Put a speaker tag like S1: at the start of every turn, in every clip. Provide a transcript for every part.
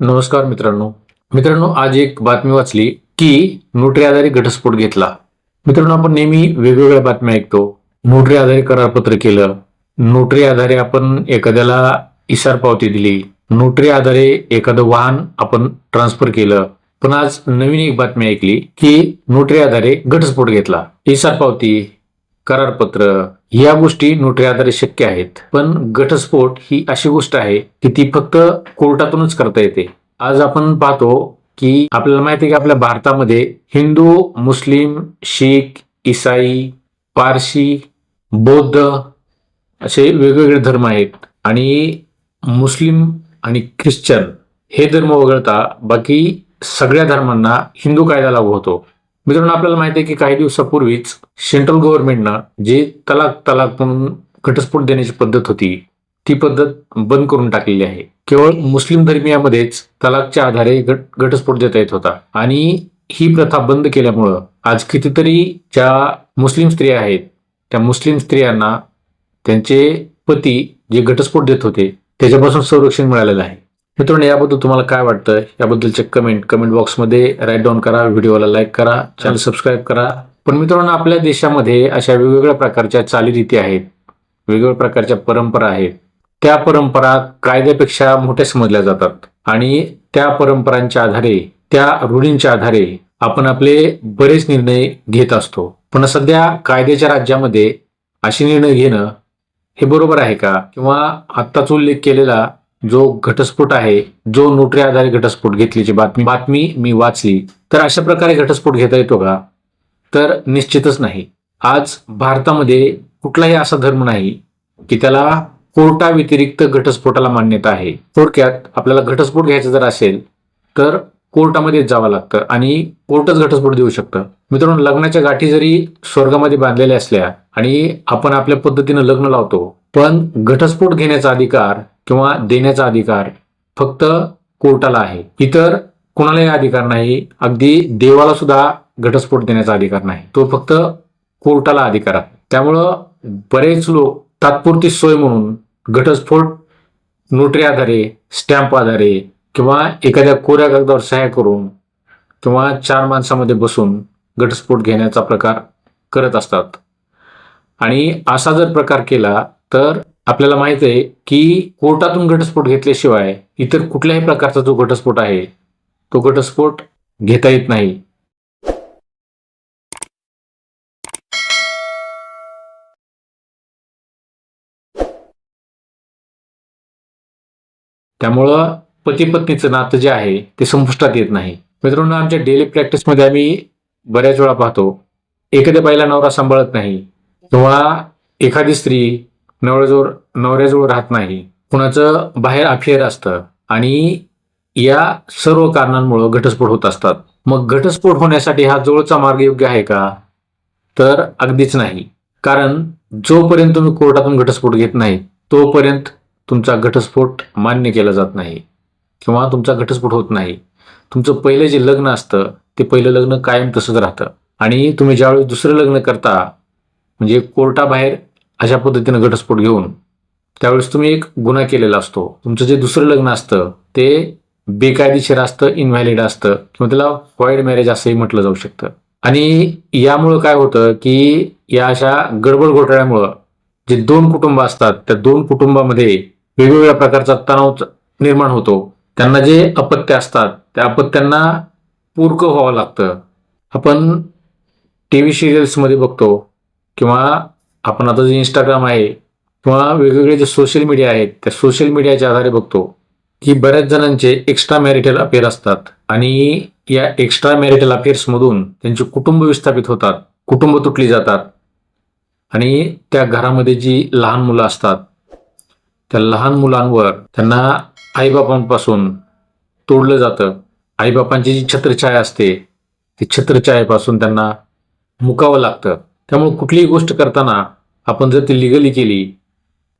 S1: नमस्कार मित्रांनो. मित्रांनो आज एक बातमी वाचली की नोटरी आधारे घटस्फोट घेतला. मित्रांनो आपण नेहमी वेगवेगळ्या बातम्या ऐकतो. नोटरी आधारे करारपत्र केलं. नोटरी आधारे आपण एखाद्याला इसार पावती दिली. नोटरी आधारे एखादं वाहन आपण ट्रान्सफर केलं. पण आज नवीन एक बातमी ऐकली की नोटरी आधारे घटस्फोट घेतला. इसार पावती करारपत्र या गोष्टी नोटरी आधारे शक्य आहेत पण घटस्फोट ही अशी गोष्ट आहे की ती फक्त कोर्टातूनच करता येते. आज आपण पाहतो की आपल्याला माहिती आहे की आपल्या भारतामध्ये हिंदू मुस्लिम शीख इसाई पारशी बौद्ध असे वेगवेगळे धर्म आहेत आणि मुस्लिम आणि ख्रिश्चन हे धर्म वगळता बाकी सगळ्या धर्मांना हिंदू कायदा लागू होतो. मित्रांनो आपल्याला माहिती आहे की काही दिवसापूर्वीच सेंट्रल गव्हर्नमेंटनं जे तलाक तलाक म्हणून घटस्फोट देण्याची पद्धत होती ती पद्धत बंद करून टाकलेली आहे. केवळ मुस्लिम धर्मियामध्येच तलाकच्या आधारे घट घटस्फोट देता येत होता. आणि ही प्रथा बंद केल्यामुळं आज कितीतरी ज्या मुस्लिम स्त्रिया आहेत त्या मुस्लिम स्त्रियांना त्यांचे पती जे घटस्फोट देत होते त्याच्यापासून संरक्षण मिळालेलं आहे. मित्रांनो याबद्दल तुम्हाला काय वाटतं याबद्दलचे कमेंट कमेंट बॉक्समध्ये राईट डाऊन करा व्हिडिओला लाईक करा चॅनल सबस्क्राईब करा. पण मित्रांनो आपल्या देशामध्ये अशा वेगवेगळ्या प्रकारच्या चालीरीती आहेत वेगवेगळ्या प्रकारच्या परंपरा आहेत. त्या परंपरा कायद्यापेक्षा मोठ्या समजल्या जातात. आणि त्या परंपरांच्या आधारे त्या रूढींच्या आधारे आपण आपले बरेच निर्णय घेत असतो. पण सध्या कायद्याच्या राज्यामध्ये असे निर्णय घेणं हे बरोबर आहे का? किंवा आत्ताच उल्लेख केलेला जो घटस्फोट आहे जो नोटरी आधारे घटस्फोट घेतल्याची बातमी बातमी मी वाचली तर अशा प्रकारे घटस्फोट घेता येतो का? तर निश्चितच नाही. आज भारतामध्ये कुठलाही असा धर्म नाही की त्याला कोर्टाव्यतिरिक्त घटस्फोटाला मान्यता आहे. थोडक्यात आपल्याला घटस्फोट घ्यायचा जर असेल तर कोर्टामध्ये जावं लागतं आणि कोर्टच घटस्फोट देऊ शकतं. मित्रांनो लग्नाच्या गाठी जरी स्वर्गामध्ये बांधलेल्या असल्या आणि आपण आपल्या पद्धतीनं लग्न लावतो पण घटस्फोट घेण्याचा अधिकार किंवा देण्याचा अधिकार फक्त कोर्टाला आहे. इतर कोणालाही अधिकार नाही. अगदी देवाला सुद्धा घटस्फोट देण्याचा अधिकार नाही. तो फक्त कोर्टाला अधिकार आहे. त्यामुळं बरेच लोक तात्पुरती सोय म्हणून घटस्फोट नोटरी आधारे स्टॅम्प आधारे किंवा एखाद्या कोऱ्या कागदावर सह्या करून किंवा चार माणसामध्ये बसून घटस्फोट घेण्याचा प्रकार करत असतात. आणि असा जर प्रकार केला तर आपल्याला माहीत आहे की कोर्टातून घटस्फोट घेतल्याशिवाय इतर कुठल्याही प्रकारचा जो घटस्फोट आहे तो घटस्फोट घेता येत नाही. त्यामुळं पती पत्नीचं नातं जे आहे ते संपुष्टात येत नाही. मित्रांनो आमच्या डेली प्रॅक्टिसमध्ये आम्ही बऱ्याच वेळा पाहतो एखाद्या बाईला नवरा सांभाळत नाही किंवा एखादी स्त्री नवऱ्याजवळ नवऱ्याजवळ राहत नाही. कुणाचं बाहेर अफेअर असतं आणि या सर्व कारणांमुळं घटस्फोट होत असतात. मग घटस्फोट होण्यासाठी हा जवळचा मार्ग योग्य आहे का? तर अगदीच नाही. कारण जोपर्यंत तुम्ही कोर्टातून घटस्फोट घेत नाही तोपर्यंत तुमचा घटस्फोट मान्य केला जात नाही किंवा तुमचा घटस्फोट होत नाही. तुमचं पहिलं जे लग्न असतं ते पहिलं लग्न कायम तसंच राहतं. आणि तुम्ही ज्यावेळी दुसरं लग्न करता म्हणजे कोर्टाबाहेर अशा पद्धतीनं घटस्फोट घेऊन त्यावेळेस तुम्ही एक गुन्हा केलेला असतो. तुमचं जे दुसरं लग्न असतं ते बेकायदेशीर असतं इनव्हॅलिड असतं किंवा त्याला व्हाईड मॅरेज असंही म्हटलं जाऊ शकतं. आणि यामुळं काय होतं की या अशा गडबड घोटाळ्यामुळं जे दोन कुटुंब असतात त्या दोन कुटुंबामध्ये वेगवेगळ्या प्रकारचा तणाव निर्माण होतो. त्यांना जे अपत्य असतात त्या अपत्यांना पूरक व्हावं लागतं. आपण टी व्ही सिरियल्समध्ये बघतो किंवा आपण आता जे इंस्टाग्राम आहे किंवा वेगवेगळे जे सोशल मीडिया आहेत त्या सोशल मीडियाच्या आधारे बघतो की बऱ्याच जणांचे एक्स्ट्रा मॅरिटल अफेअर असतात. आणि या एक्स्ट्रा मॅरिटल अफेअर्समधून त्यांचे कुटुंब विस्थापित होतात कुटुंब तुटली जातात. आणि त्या घरामध्ये जी लहान मुलं असतात त्या लहान मुलांवर त्यांना आईबापांपासून तोडलं जातं. आईबापांची जी छत्रछाया असते ती छत्रछायेपासून त्यांना मुकावं लागतं. त्यामुळे कुठलीही गोष्ट करताना आपण जर ती लिगली केली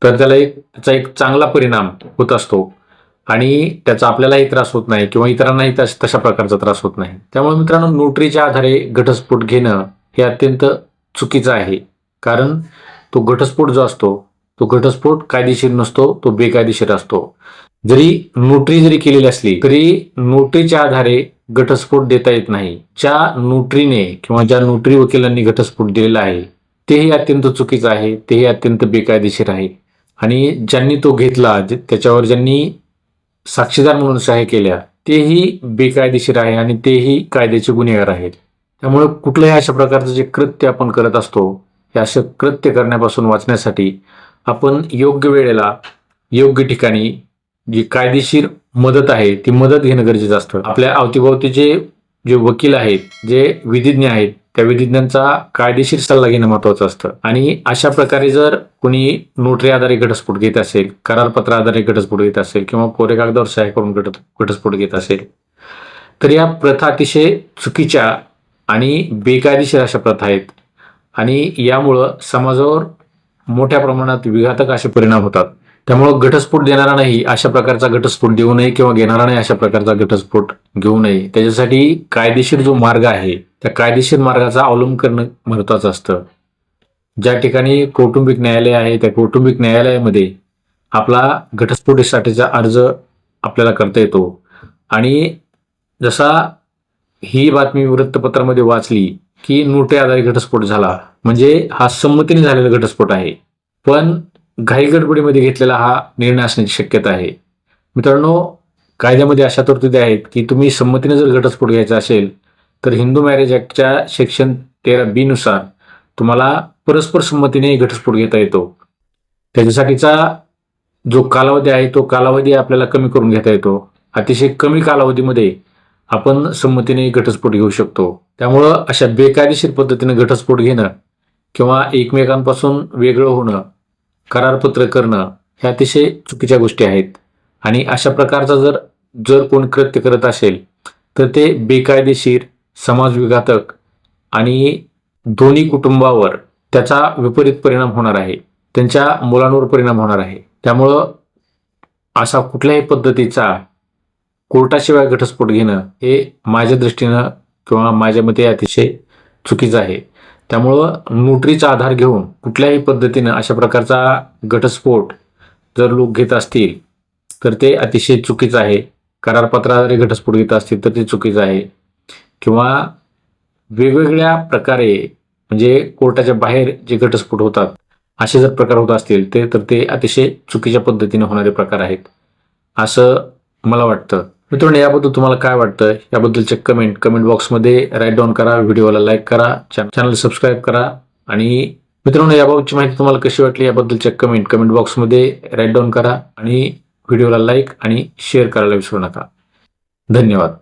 S1: तर त्याला एक त्याचा एक चांगला परिणाम होत असतो. आणि त्याचा आपल्यालाही त्रास होत नाही किंवा इतरांनाही तश- तशा प्रकारचा त्रास होत नाही. त्यामुळे मित्रांनो नोटरीच्या आधारे घटस्फोट घेणं हे अत्यंत चुकीचं आहे. कारण तो घटस्फोट जो असतो तो घटस्फोट कायदेशीर नसतो तो बेकायदेशीर असतो. जरी नोटरी जरी केलेली असली तरी नोटरीच्या आधारे घटस्फोट देता येत नाही. ज्या नोटरीने किंवा ज्या नोटरी वकिलांनी घटस्फोट दिलेला आहे तेही अत्यंत चुकीचं आहे तेही अत्यंत बेकायदेशीर आहे. आणि ज्यांनी तो घेतला त्याच्यावर ज्यांनी साक्षीदार म्हणून सहाय्य केल्या तेही बेकायदेशीर आहे आणि तेही कायद्याचे गुन्हेगार आहेत. त्यामुळे कुठलंही अशा प्रकारचं जे कृत्य आपण करत असतो हे असं कृत्य करण्यापासून वाचण्यासाठी आपण योग्य वेळेला योग्य ठिकाणी जी कायदेशीर मदत आहे ती मदत घेणं गरजेचं असतं. आपल्या अवतीभोवतीचे जे वकील आहेत जे विधिज्ञ आहेत त्या विधिज्ञांचा कायदेशीर सल्ला घेणं महत्वाचं असतं. आणि अशा प्रकारे जर कुणी नोटरी आधारे घटस्फोट घेत असेल करारपत्र आधारे घटस्फोट घेत असेल किंवा कोरे कागदावर सहाय्य करून घट घटस्फोट घेत असेल तर या प्रथा अतिशय चुकीच्या आणि बेकायदेशीर अशा प्रथा आहेत. आणि यामुळं समाजावर मोठ्या प्रमाणात विघातक असे परिणाम होतात. त्यामुळं घटस्फोट देणारा नाही अशा प्रकारचा घटस्फोट देऊ नये किंवा घेणारा नाही अशा प्रकारचा घटस्फोट घेऊ नये. त्याच्यासाठी कायदेशीर जो मार्ग आहे त्या कायदेशीर मार्गाचा अवलंब करणं महत्वाचं असतं. ज्या ठिकाणी कौटुंबिक न्यायालय आहे त्या कौटुंबिक न्यायालयामध्ये आपला घटस्फोटीसाठीचा अर्ज आपल्याला करता येतो. आणि जसा ही बातमी वृत्तपत्रामध्ये वाचली की नोटे आधारित घटस्फोट झाला म्हणजे हा संमतीने झालेला घटस्फोट आहे. पण घाईगडबडीमध्ये घेतलेला हा निर्णय असण्याची शक्यता आहे. मित्रांनो कायद्यामध्ये अशा तरतुदी आहेत की तुम्ही संमतीने जर घटस्फोट घ्यायचा असेल तर हिंदू मॅरेज ॲक्टच्या सेक्शन तेरा बी नुसार तुम्हाला परस्पर संमतीने घटस्फोट घेता येतो. त्याच्यासाठीचा जो कालावधी आहे तो कालावधी आपल्याला कमी करून घेता येतो. अतिशय कमी कालावधीमध्ये आपण संमतीने घटस्फोट घेऊ शकतो. त्यामुळं अशा बेकायदेशीर पद्धतीने घटस्फोट घेणं किंवा एकमेकांपासून वेगळं होणं करारपत्र करणं ह्या अतिशय चुकीच्या गोष्टी आहेत. आणि अशा प्रकारचा जर जर कोण कृत्य करत असेल तर ते बेकायदेशीर समाजविघातक आणि दोन्ही कुटुंबावर त्याचा विपरीत परिणाम होणार आहे. त्यांच्या मुलांवर परिणाम होणार आहे. त्यामुळं असा कुठल्याही पद्धतीचा कोर्टाशिवाय घटस्फोट घेणं हे माझ्या दृष्टीनं किंवा माझ्या मते अतिशय चुकीचं आहे. त्यामुळं नोटरीचा आधार घेऊन कुठल्याही पद्धतीनं अशा प्रकारचा घटस्फोट जर लोक घेत असतील तर ते अतिशय चुकीचं आहे. करारपत्राद्वारे घटस्फोट घेत असतील तर ते चुकीचं आहे. किंवा वेगवेगळ्या प्रकारे म्हणजे कोर्टाच्या बाहेर जे घटस्फोट होतात असे जर प्रकार होत असतील ते तर ते अतिशय चुकीच्या पद्धतीने होणारे प्रकार आहेत. असं मला वाटतं. मित्रांनो याबद्दल तुम्हाला काय वाटतं याबद्दलचे कमेंट कमेंट बॉक्समध्ये राईट डाऊन करा व्हिडिओला लाईक करा चॅनल सबस्क्राईब करा. आणि मित्रांनो याबाबतची माहिती तुम्हाला कशी वाटली याबद्दलच्या कमेंट कमेंट बॉक्समध्ये राईट डाऊन करा आणि व्हिडिओला लाईक आणि शेअर करायला विसरू नका. धन्यवाद.